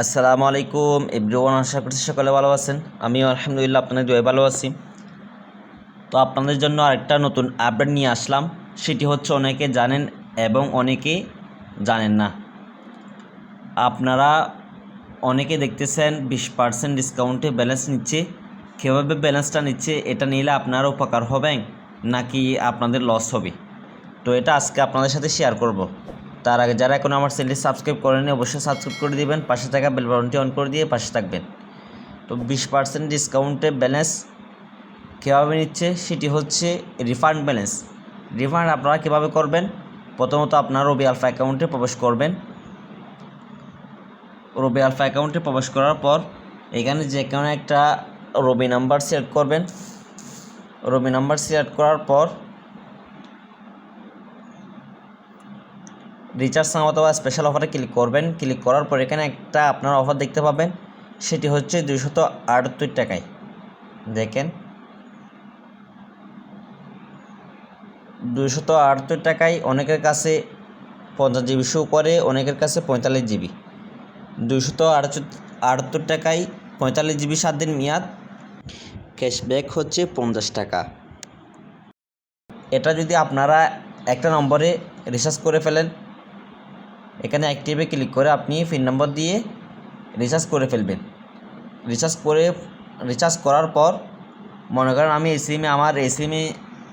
আসসালামু আলাইকুম, এভরিওয়ান, আশা করছি সকলে ভালো আছেন। আমিও আলহামদুলিল্লাহ আপনাদের দোয়া ভালো আছি। তো আপনাদের জন্য আরেকটা নতুন আপডেট নিয়ে আসলাম। সেটি হচ্ছে, অনেকে জানেন এবং অনেকে জানেন না। আপনারা অনেকে দেখতেছেন, বিশ পার্সেন্ট ডিসকাউন্টে ব্যালেন্স নিচ্ছে। কীভাবে ব্যালেন্সটা নিচ্ছে, এটা নিলে আপনার উপকার হবে নাকি আপনাদের লস হবে? তো এটা আজকে আপনাদের সাথে শেয়ার করব। তার আগে যারা এখন আমার চ্যানেলটি সাবস্ক্রাইব করেনি অবশ্যই সাবস্ক্রাইব করে দিবেন, পাশে থাকা বেল বাটনটি অন করে দিয়ে পাশে থাকবেন। তো বিশ পার্সেন্ট ডিসকাউন্টে ব্যালেন্স কীভাবে নিচ্ছে? সেটি হচ্ছে রিফান্ড ব্যালেন্স রিফান্ড আপনারা কীভাবে করবেন? প্রথমত আপনার রবি আলফা অ্যাকাউন্টে প্রবেশ করবেন। রবি আলফা অ্যাকাউন্টে প্রবেশ করার পর এখানে যে কোনো একটা রবি নাম্বার সিলেক্ট করবেন। রবি নাম্বার সিলেক্ট করার পর রিচার্জ নাম অথবা স্পেশাল অফারে ক্লিক করবেন। ক্লিক করার পর এখানে একটা আপনার অফার দেখতে পাবেন। সেটি হচ্ছে দুইশত আটাত্তর টাকায়। দেখেন। দুইশত আটাত্তর টাকায় অনেকের কাছে পঞ্চাশ জিবি শো করে, অনেকের কাছে পঁয়তাল্লিশ জিবি দুইশত আটাত্তর টাকায় পঁয়তাল্লিশ জিবি সাত দিন মেয়াদ। ক্যাশব্যাক হচ্ছে পঞ্চাশ টাকা। এটা যদি আপনারা একটা নম্বরে রিচার্জ করে ফেলেন এখানে অ্যাক্টিভে ক্লিক করে আপনি পিন নম্বর দিয়ে রিচার্জ করে ফেলবেন। রিচার্জ করে রিচার্জ করার পর মনে করেন আমি এই সিমে আমার এই সিমে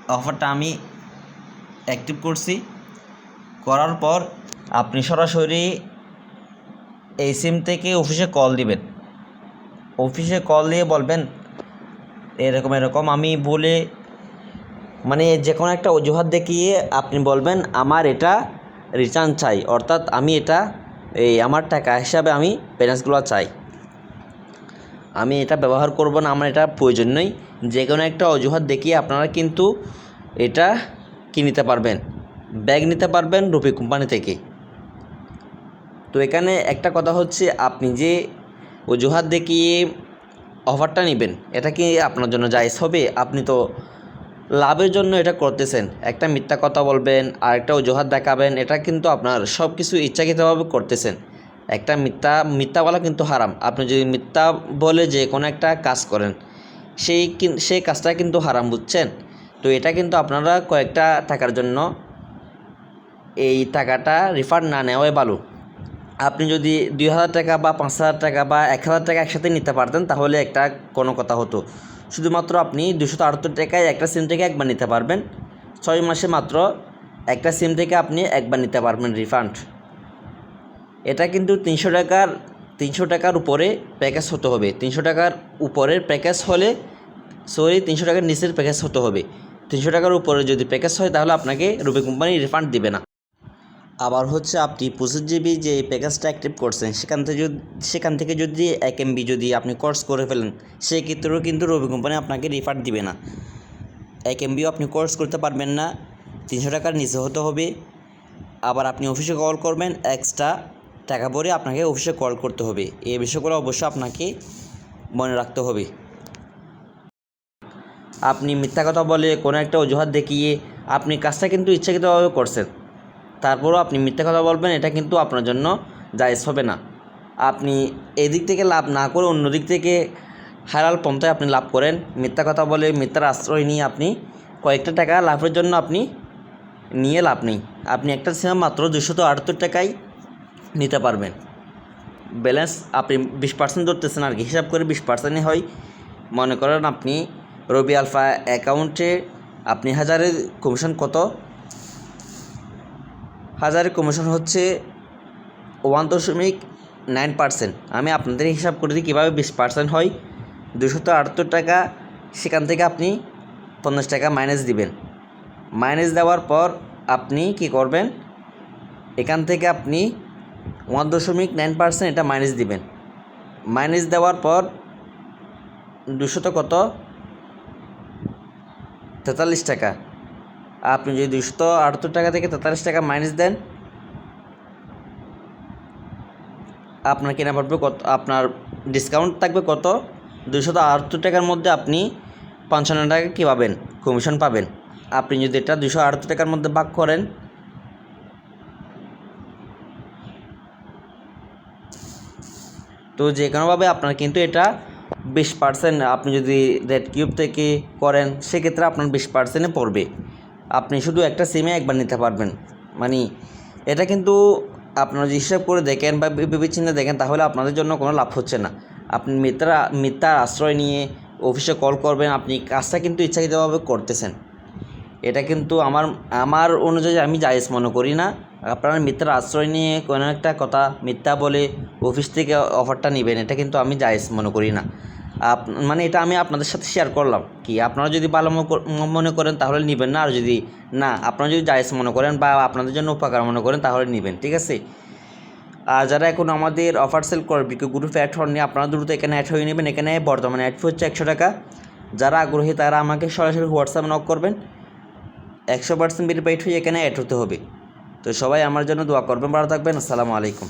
অফারটা আমি অ্যাক্টিভ করছি। করার পর আপনি সরাসরি এই সিম থেকে অফিসে কল দিবেন। অফিসে কল দিয়ে বলবেন, এরকম এরকম, আমি বলে মানে যে কোনো একটা অজুহাত দেখিয়ে আপনি বলবেন, আমার এটা রিটার্ন চাই। অর্থাৎ আমি এটা, এই আমার টাকা হিসাবে আমি ব্যালেন্সগুলো চাই। আমি এটা ব্যবহার করব না, আমার এটা প্রয়োজন নেই। যে কোনো একটা অজুহাত দেখিয়ে আপনারা কিন্তু এটা কি নিতে পারবেন? ব্যাগ নিতে পারবেন রুপি কোম্পানি থেকে। তো এখানে একটা কথা হচ্ছে, আপনি যে অজুহাত দেখিয়ে অফারটা নেবেন, এটা কি আপনার জন্য জায়জ হবে? আপনি তো লাভের জন্য এটা করতেছেন। একটা মিথ্যা কথা বলবেন আর একটা অজুহাত দেখাবেন, এটা কিন্তু আপনার সব কিছু ইচ্ছাকৃতভাবে করতেছেন। একটা মিথ্যা মিথ্যা বলা কিন্তু হারাম। আপনি যদি মিথ্যা বলে যে কোনো একটা কাজ করেন, সেই সেই কাজটা কিন্তু হারাম, বুঝছেন? তো এটা কিন্তু আপনারা কয়েকটা টাকার জন্য এই টাকাটা রিফান্ড না নেওয়াই ভালো। আপনি যদি দুই হাজার টাকা বা পাঁচ হাজার টাকা বা এক হাজার টাকা একসাথে নিতে পারতেন, তাহলে একটা কোনো কথা হতো। শুধুমাত্র আপনি দুশো আটাত্তর টাকায় একটা সিম থেকে একবার নিতে পারবেন। ছয় মাসে মাত্র একটা সিম থেকে আপনি একবার নিতে পারবেন রিফান্ড এটা কিন্তু তিনশো টাকার তিনশো টাকার উপরে প্যাকেজ হতে হবে। তিনশো টাকার উপরের প্যাকেজ হলে সরি তিনশো টাকার নিচের প্যাকেজ হতে হবে। তিনশো টাকার উপরে যদি প্যাকেজ হয়, তাহলে আপনাকে রুপে কোম্পানি রিফান্ড দিবে না। আবার হচ্ছে আপনি পঁচিশ জিবি যে প্যাকেজটা অ্যাক্টিভ করছেন, সেখান থেকে যদি, সেখান থেকে যদি এক এমবি যদি আপনি কোর্স করে ফেলেন, সেক্ষেত্রেও কিন্তু রবি কোম্পানি আপনাকে রিফান্ড দিবে না। এক এমবিও আপনি কোর্স করতে পারবেন না, তিনশো টাকার নিচে হতে হবে। আবার আপনি অফিসে কল করবেন এক্সট্রা টাকা ভরে আপনাকে অফিসে কল করতে হবে। এই বিষয়গুলো অবশ্যই আপনাকে মনে রাখতে হবে। আপনি মিথ্যা কথা বলে কোনো একটা অজুহাত দেখিয়ে আপনি কাজটা কিন্তু ইচ্ছাকৃতভাবে করছেন। তারপরও আপনি মিথ্যা কথা বলবেন, এটা কিন্তু আপনার জন্য জায়জ হবে না। আপনি এদিক থেকে লাভ না করে অন্য দিক থেকে হালাল পন্থায় আপনি লাভ করেন। মিথ্যা কথা বলে মিথ্যার আশ্রয় নিয়ে আপনি কয়েকটা টাকা লাভের জন্য আপনি নিয়ে লাভ নেই। আপনি একটা সিনেমা মাত্র দুশত আটাত্তর টাকায় নিতে পারবেন। ব্যালেন্স আপনি বিশ পার্সেন্ট ধরতেছেন আর কি, হিসাব করে বিশ পার্সেন্টই হয়। মনে করেন আপনি রবি আলফা অ্যাকাউন্টে আপনি হাজারের কমিশন কত? হাজারের কমিশন হচ্ছে ওয়ান দশমিক নাইন পার্সেন্ট আমি আপনাদের হিসাব করে দিই কীভাবে বিশ পার্সেন্ট হয়। দুশত আটাত্তর টাকা, সেখান থেকে আপনি পঞ্চাশ টাকা মাইনাস দিবেন। মাইনাস দেওয়ার পর আপনি কি করবেন? এখান থেকে আপনি ওয়ান দশমিক নাইন পার্সেন্ট এটা মাইনাস দিবেন। মাইনাস দেওয়ার পর দুশত কত? তেতাল্লিশ টাকা। আপনি যদি দুশো আটাত্তর টাকা থেকে তেতাল্লিশ টাকা মাইনাস দেন, আপনার কেনা পড়বে কত, আপনার ডিসকাউন্ট থাকবে কত? দুশো আটাত্তর টাকার মধ্যে আপনি পঞ্চান্ন টাকা কী পাবেন? কমিশন পাবেন। আপনি যদি এটা দুশো আটাত্তর টাকার মধ্যে ভাগ করেন, তো যে কোনোভাবে আপনার কিন্তু এটা বিশ পার্সেন্ট আপনি যদি রেড কিউব থেকে করেন, সেক্ষেত্রে আপনার বিশ পার্সেন্টে পড়বে। আপনি শুধু একটা সিমে একবার নিতে পারবেন। মানে এটা কিন্তু আপনারা যদি হিসাব করে দেখেন বা বিবেচনা দেখেন, তাহলে আপনাদের জন্য কোনো লাভ হচ্ছে না। আপনি মিথ্যা মিথ্যার আশ্রয় নিয়ে অফিসে কল করবেন, আপনি কাজটা কিন্তু ইচ্ছাকৃতভাবে করতেছেন। এটা কিন্তু আমার আমার অনুযায়ী আমি জায়েজ মনে করি না। আপনারা মিথ্যার আশ্রয় নিয়ে কোনো একটা কথা মিথ্যা বলে অফিস থেকে অফারটা নেবেন, এটা কিন্তু আমি জায়েজ মনে করি না। আপ মানে এটা আমি আপনাদের সাথে শেয়ার করলাম কি আপনারা যদি ভালো মনে করেন তাহলে নেবেন না, আর যদি না, আপনারা যদি জায়েজ মনে করেন বা আপনাদের জন্য উপকার মনে করেন তাহলে নেবেন, ঠিক আছে? আর যারা এখন আমাদের অফার সেল করে বিক্রি গ্রুপে অ্যাড হননি, আপনারা দ্রুত এখানে অ্যাড হয়ে নেবেন, এখানে বর্তমানে অ্যাড হচ্ছে একশো টাকা। যারা আগ্রহী তারা আমাকে সরাসরি হোয়াটসঅ্যাপ নক করবেন, একশো পার্সেন্ট ভেরিফাইড হয়ে এখানে অ্যাড হতে হবে। তো সবাই আমার জন্য দোয়া করবেন, ভালো থাকবেন, আসসালামু আলাইকুম।